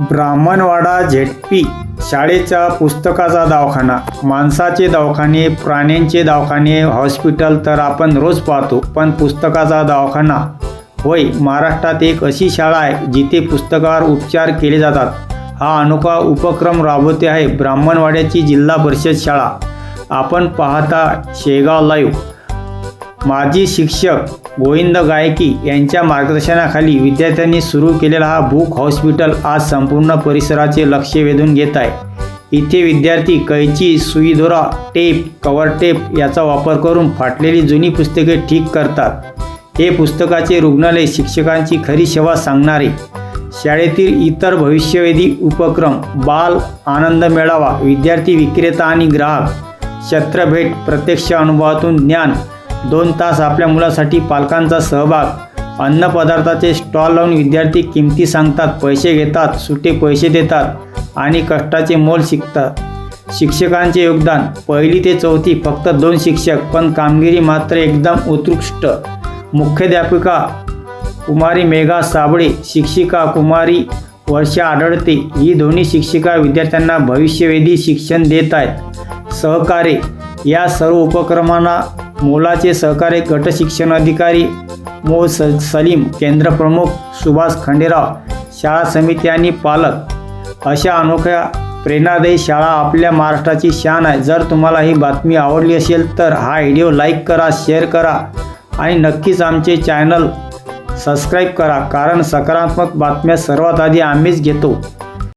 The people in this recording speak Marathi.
ब्राह्मणवाडा झेडपी शाळेचा पुस्तकाचा दवाखाना. माणसाचे दवाखाने प्राण्यांचे दवाखाने हॉस्पिटल तर आपण रोज पाहतो पण पुस्तकाचा दवाखाना होय महाराष्ट्रात एक अशी शाळा आहे जिथे पुस्तकावर उपचार केले जातात. हा अनोखा उपक्रम राबवते आहे ब्राह्मणवाड्याची जिल्हा परिषद शाळा. आपण पाहता शेगाव लाईव्ह माजी शिक्षक गोविंद गायकी यांच्या मार्गदर्शनाखाली विद्यार्थ्यांनी सुरू केलेला हा बुक हॉस्पिटल आज संपूर्ण परिसराचे लक्ष वेधून घेत आहे. इथे विद्यार्थी कैची सुईदोरा टेप कवर टेप याचा वापर करून फाटलेली जुनी पुस्तके ठीक करतात. हे पुस्तकाचे रुग्णालय शिक्षकांची खरी सेवा सांगणारे. शाळेतील इतर भविष्यवेधी उपक्रम बाल आनंद मेळावा विद्यार्थी विक्रेता आणि ग्राहक छत्रभेट प्रत्यक्ष अनुभवातून ज्ञान दोन तास आपल्या मुलासाठी पालकांचा सहभाग. अन्नपदार्थाचे स्टॉल लावून विद्यार्थी किमती सांगतात पैसे घेतात सुटे पैसे देतात आणि कष्टाचे मोल शिकतात. शिक्षकांचे योगदान. पहिली ते चौथी फक्त दोन शिक्षक पण कामगिरी मात्र एकदम उत्कृष्ट. मुख्याध्यापिका कुमारी मेघा साबळे शिक्षिका कुमारी वर्षा आढळते. ही दोन्ही शिक्षिका विद्यार्थ्यांना भविष्यवेधी शिक्षण देत आहेत. सहकार्य. या सर्व उपक्रमांना मोलाचे सहकार्य गट शिक्षण अधिकारी मो स सलीम केंद्रप्रमुख सुभाष खंडेराव शाळा समिती आणि पालक. अशा अनोख्या प्रेरणादायी शाळा आपल्या महाराष्ट्राची शान आहे. जर तुम्हाला ही बातमी आवडली असेल तर हा व्हिडिओ लाईक करा शेअर करा आणि नक्कीच आमचे चॅनल सबस्क्राईब करा कारण सकारात्मक बातम्या सर्वात आधी आम्हीच घेतो.